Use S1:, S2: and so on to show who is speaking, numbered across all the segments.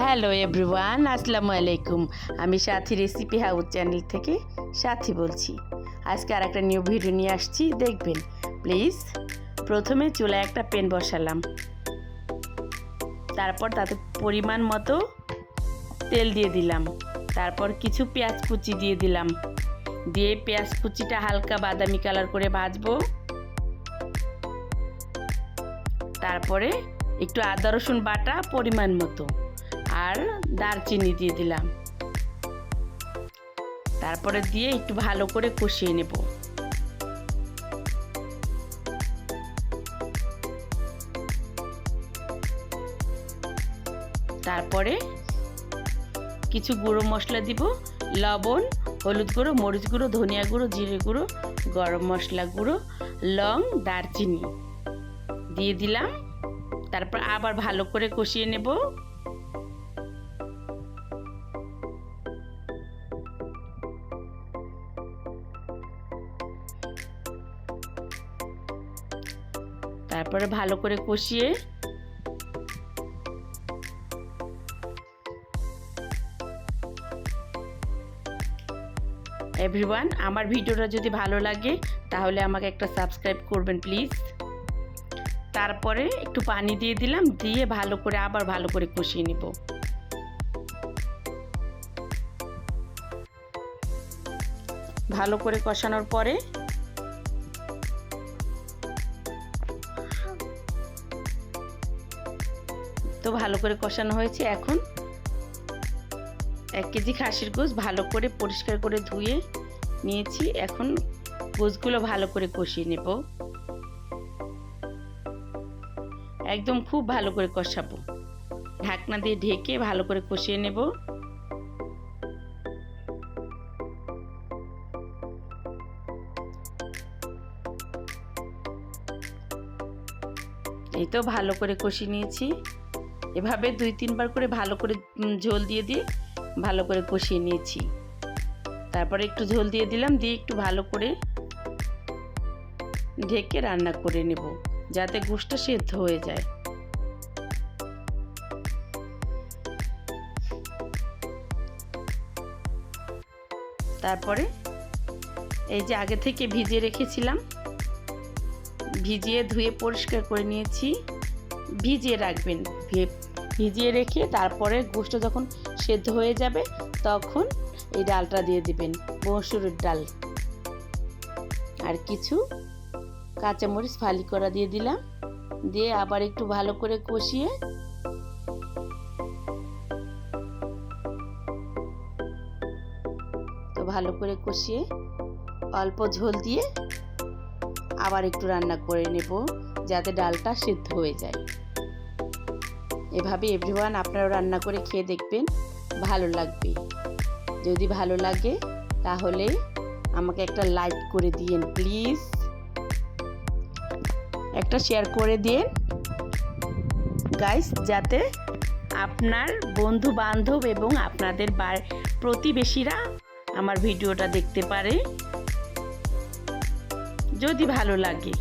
S1: Hello everyone আসসালামু আলাইকুম আমি সাথী রেসিপি হাউস চ্যানেল থেকে সাথী বলছি। আজকে আর একটা নিউ ভিডিও নিয়ে আসছি, দেখবেন। প্লিজ প্রথমে চুলায় একটা পেন বসালাম। তারপর তাতে পরিমাণ মতো তেল দিয়ে দিলাম। তারপর কিছু পেঁয়াজ কুচি দিয়ে দিলাম। দিয়ে পেঁয়াজ কুচিটা হালকা বাদামি কালার করে ভাজবো। তারপরে একটু আদা রসুন বাটা পরিমাণ মতো। আর দারচিনি দিয়ে দিলাম। তারপরে দিয়ে একটু ভালো করে কষিয়ে নেব। তারপরে কিছু গুঁড়ো মশলা দিব, লবণ, হলুদ গুঁড়ো, মরিচ গুঁড়ো, ধনিয়া গুঁড়ো, জিরে গুঁড়ো, গরম মশলা গুঁড়ো, লং, দারচিনি। দিয়ে দিলাম। তারপর আবার ভালো করে কষিয়ে নেব। তারপরে ভালো করে কষিয়ে এভরিওয়ান, আমার ভিডিওটা যদি ভালো লাগে, তাহলে আমাকে একটা সাবস্ক্রাইব করবেন প্লিজ। তারপরে একটু পানি দিয়ে দিলাম, দিয়ে ভালো করে আবার ভালো করে কষিয়ে নেব। ভালো করে কষানোর পরে তো ভালো করে কষানো হয়েছে। এখন এক কেজি খাসির গোস ভালো করে পরিষ্কার করে ধুয়ে নিয়েছি। এখন গোসগুলো ভালো করে কষিয়ে নেব। একদম খুব ভালো করে কষাবো। ঢাকনা দিয়ে ঢেকে ভালো করে কষিয়ে নেব। এই তো ভালো করে কষিয়ে নিয়েছি। এভাবে দুই, তিনবার করে ভালো করে ঝোল দিয়ে দিয়ে ভালো করে কষিয়ে নিয়েছি। তারপরে একটু ঝোল দিয়ে দিলাম, দিয়ে একটু ভালো করে ঢেকে রান্না করে নেব, যাতে গোষ্ঠটা সেদ্ধ হয়ে যায়। তারপরে এই যে আগে থেকে ভিজিয়ে রেখেছিলাম, ভিজিয়ে ধুয়ে পরিষ্কার করে নিয়েছি। ভিজিয়ে রাখবেন। ভিজিয়ে রেখে তারপরে গোষ্ঠ যখন সেদ্ধ হয়ে যাবে, তখন এই ডালটা দিয়ে দিবেন, মসুরের ডাল। আর কিছু কাঁচামরিচ ফালি করা দিয়ে দিলাম। দিয়ে আবার একটু ভালো করে কষিয়ে তো ভালো করে কষিয়ে অল্প ঝোল দিয়ে আবার একটু রান্না করে নেব যাতে ডালটা সিদ্ধ হয়ে যায়। এভাবে এভরিওয়ান আপনারা রান্না করে খেয়ে দেখবেন, ভালো লাগবে। যদি ভালো লাগে, তাহলে আমাকে একটা লাইক করে দিয়েন প্লিজ একটা শেয়ার করে দিন গাইস যাতে আপনার বন্ধু বান্ধব এবং আপনাদের প্রতিবেশীরা আমার ভিডিওটা দেখতে পারে। যদি ভালো লাগে।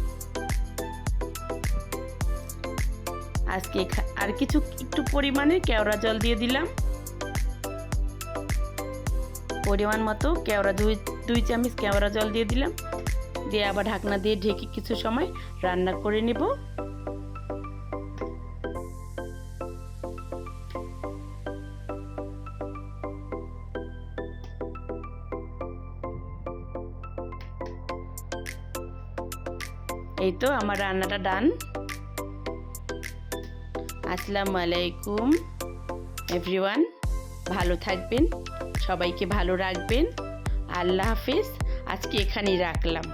S1: আজকে আর কিছু একটু পরিমাণে কেওড়া জল দিয়ে দিলাম। পরিমাণ মতো কেওড়া দুই দুই চামচ কেওড়া জল দিয়ে দিলাম। দিয়ে আবার ঢাকনা দিয়ে ঢেকে কিছু সময় রান্না করে নেব। এই তো আমার রান্নাটা ডান। আসসালামু আলাইকুম এভরিওয়ান ভালো থাকবেন, সবাইকে ভালো রাখবেন। আল্লাহ হাফিজ, আজকে এখানেই রাখলাম।